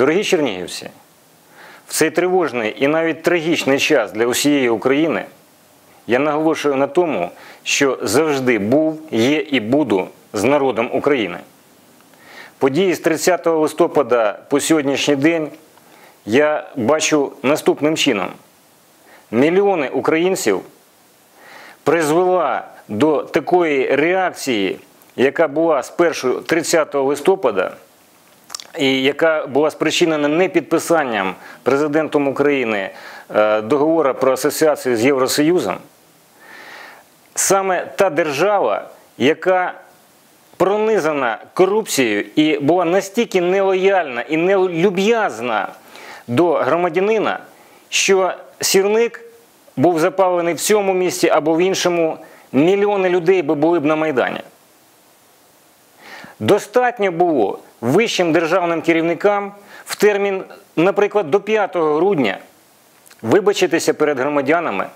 Дорогі чернігівці, в цей тривожний і навіть трагічний час для усієї України я наголошую на тому, що завжди був, є і буду з народом України. Події з 30 листопада по сьогоднішній день я бачу наступним чином: мільйони українців призвела до такої реакції, яка була спершу 30 листопада, і яка була спричинена не підписанням президентом України е, договору про асоціацію з Євросоюзом, саме та держава, яка пронизана корупцією і була настільки нелояльна і нелюб'язна до громадянина, що сірник був запалений в цьому місті або в іншому, мільйони людей би були б на Майдані. Достатньо було вищим державним керівникам в термін, наприклад, до 5 грудня вибачитися перед громадянами,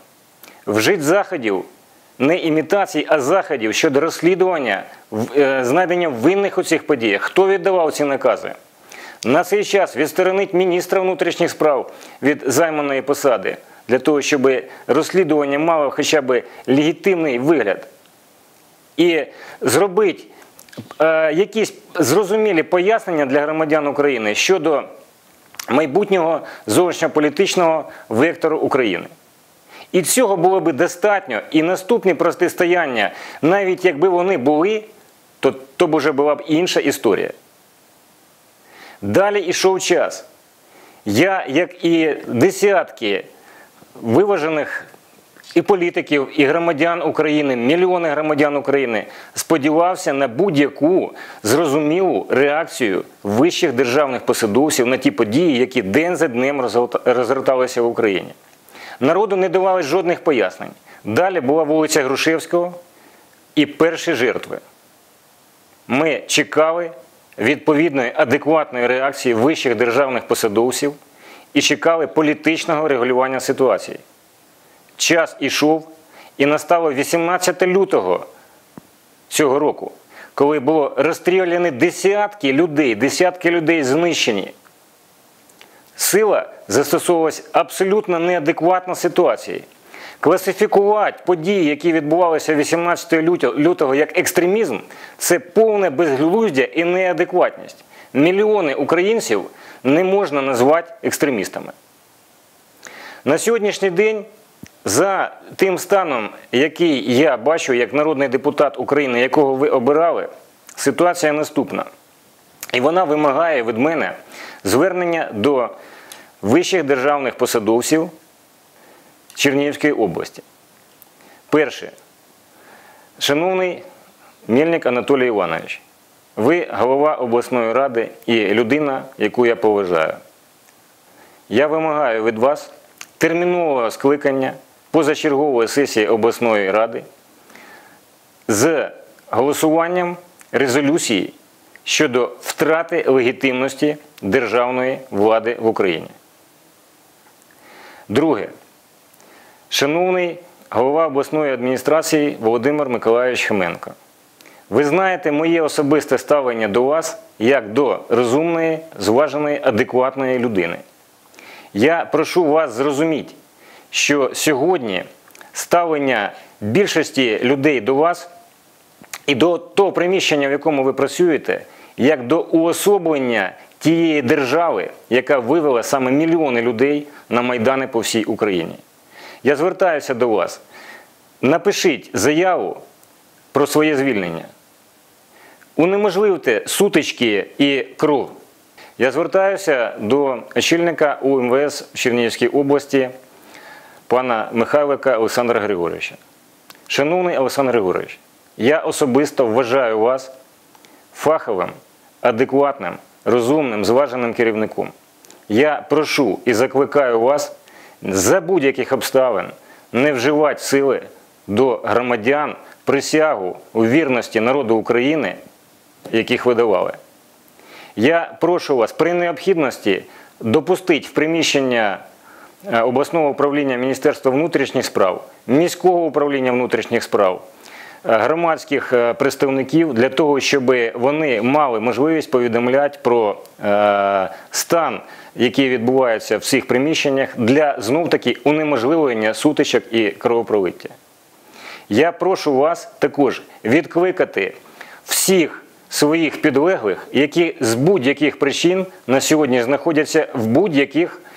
вжити заходів, не імітацій, а заходів щодо розслідування е, знайдення винних у цих подіях. Хто віддавав ці накази? На цей час відсторонить міністра внутрішніх справ від займаної посади для того, щоб розслідування мало хоча б легітимний вигляд. І зробить якісь зрозумілі пояснення для громадян України щодо майбутнього зовнішньополітичного вектору України. І цього було би достатньо. І наступні протистояння, навіть якби вони були, то то б вже була б інша історія. Далі йшов час. Я, як і десятки виважених і політиків, і громадян України, мільйони громадян України, сподівався на будь-яку зрозумілу реакцію вищих державних посадовців на ті події, які день за днем розгорталися в Україні. Народу не давали жодних пояснень. Далі була вулиця Грушевського і перші жертви. Ми чекали відповідної адекватної реакції вищих державних посадовців і чекали політичного регулювання ситуації. Час ішов і настало 18 лютого цього року, коли було розстріляні десятки людей, десятки людей знищені. Сила застосовувалась абсолютно неадекватно ситуації. Класифікувати події, які відбувалися 18 лютого як екстремізм, це повне безглуздя і неадекватність. Мільйони українців не можна назвати екстремістами. На сьогоднішній день, за тим станом, який я бачу як народний депутат України, якого ви обирали, ситуація наступна. І вона вимагає від мене звернення до вищих державних посадовців Чернігівської області. Перше, шановний Мельник Анатолій Іванович, ви голова обласної ради і людина, яку я поважаю. Я вимагаю від вас термінового скликання позачергової сесії обласної ради з голосуванням резолюції щодо втрати легітимності державної влади в Україні. Друге. Шановний голова обласної адміністрації Володимир Миколаївич Хименко. Ви знаєте моє особисте ставлення до вас як до розумної, зваженої, адекватної людини. Я прошу вас зрозуміти, що сьогодні ставлення більшості людей до вас і до того приміщення, в якому ви працюєте, як до уособлення тієї держави, яка вивела саме мільйони людей на майдани по всій Україні. Я звертаюся до вас. Напишіть заяву про своє звільнення. Унеможливте сутички і кров. Я звертаюся до очільника УМВС в Чернігівській області, пана Михайлика Олександра Григоровича. Шановний Олександр Григорович, я особисто вважаю вас фаховим, адекватним, розумним, зваженим керівником. Я прошу і закликаю вас за будь-яких обставин не вживати сили до громадян присягу у вірності народу України, яких ви давали. Я прошу вас при необхідності допустити в приміщення обласного управління Міністерства внутрішніх справ, міського управління внутрішніх справ громадських е, представників для того, щоб вони мали можливість повідомляти про е, стан, який відбувається в цих приміщеннях, для знов таки унеможливлення сутичок і кровопролиття. Я прошу вас також відкликати всіх своїх підлеглих, які з будь-яких причин на сьогодні знаходяться в будь-яких е,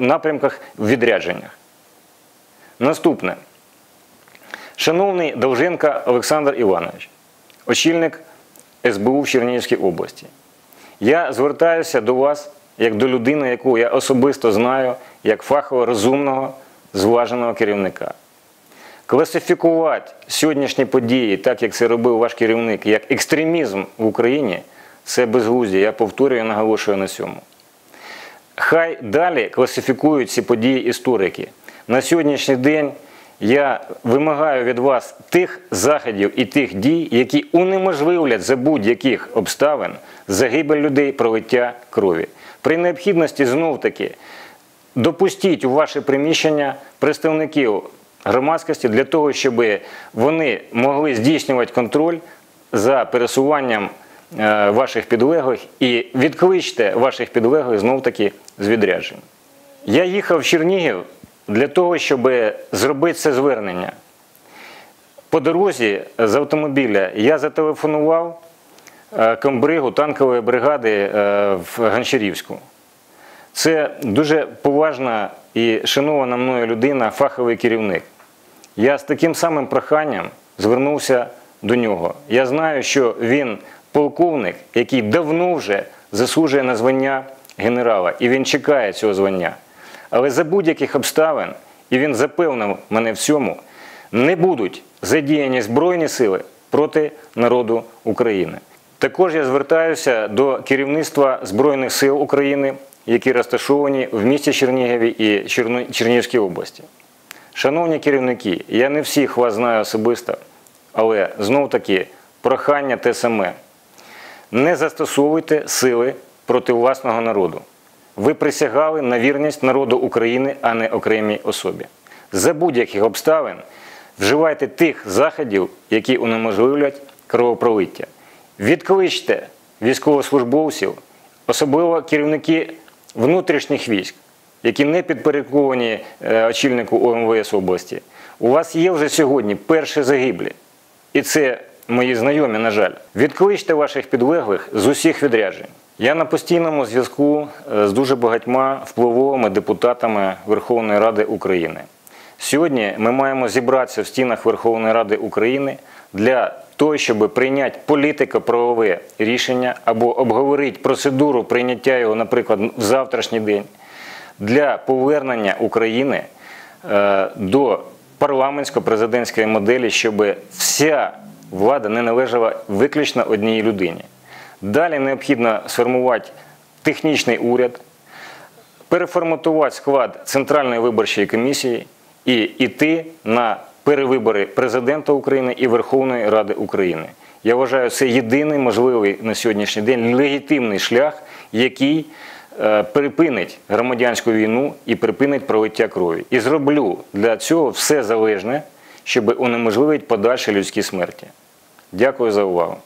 напрямках в відрядженнях. Наступне. Шановний Довженка Олександр Іванович, очільник СБУ в Чернігівській області. Я звертаюся до вас як до людини, яку я особисто знаю, як фахово розумного, зваженого керівника. Класифікувати сьогоднішні події, так як це робив ваш керівник, як екстремізм в Україні, це безглуздя. Я повторюю і наголошую на цьому. Хай далі класифікують ці події історики. На сьогоднішній день я вимагаю від вас тих заходів і тих дій, які унеможливлять за будь-яких обставин загибель людей, пролиття крові. При необхідності знов таки допустіть у ваше приміщення представників громадськості для того, щоб вони могли здійснювати контроль за пересуванням е, ваших підлеглих і відкличте ваших підлеглих знов таки з відряджень. Я їхав в Чернігів для того, щоб зробити це звернення. По дорозі з автомобіля я зателефонував е, комбригу танкової бригади е, в Гончарівську. Це дуже поважна і шанована мною людина, фаховий керівник. Я з таким самим проханням звернувся до нього. Я знаю, що він полковник, який давно вже заслужує на звання генерала, і він чекає цього звання. Але за будь-яких обставин, і він запевнив мене в цьому, не будуть задіяні Збройні сили проти народу України. Також я звертаюся до керівництва Збройних сил України, які розташовані в місті Чернігові і Чернігівській області. Шановні керівники, я не всіх вас знаю особисто, але знов таки прохання те саме. Не застосовуйте сили проти власного народу. Ви присягали на вірність народу України, а не окремій особі. За будь-яких обставин вживайте тих заходів, які унеможливлять кровопролиття. Відкличте військовослужбовців, особливо керівники внутрішніх військ, які не підпорядковані е, очільнику ОМВС області. У вас є вже сьогодні перші загиблі. І це мої знайомі, на жаль. Відкличте ваших підлеглих з усіх відряджень. Я на постійному зв'язку е, з дуже багатьма впливовими депутатами Верховної Ради України. Сьогодні ми маємо зібратися в стінах Верховної Ради України для того, щоб прийняти політико-правове рішення або обговорити процедуру прийняття його, наприклад, в завтрашній день для повернення України е, до парламентсько-президентської моделі, щоб вся влада не належала виключно одній людині. Далі необхідно сформувати технічний уряд, переформатувати склад Центральної виборчої комісії і йти на перевибори президента України і Верховної Ради України. Я вважаю, це єдиний можливий на сьогоднішній день легітимний шлях, який е, припинить громадянську війну і припинить пролиття крові. І зроблю для цього все залежне, щоб унеможливити подальші людські смерті. Дякую за увагу.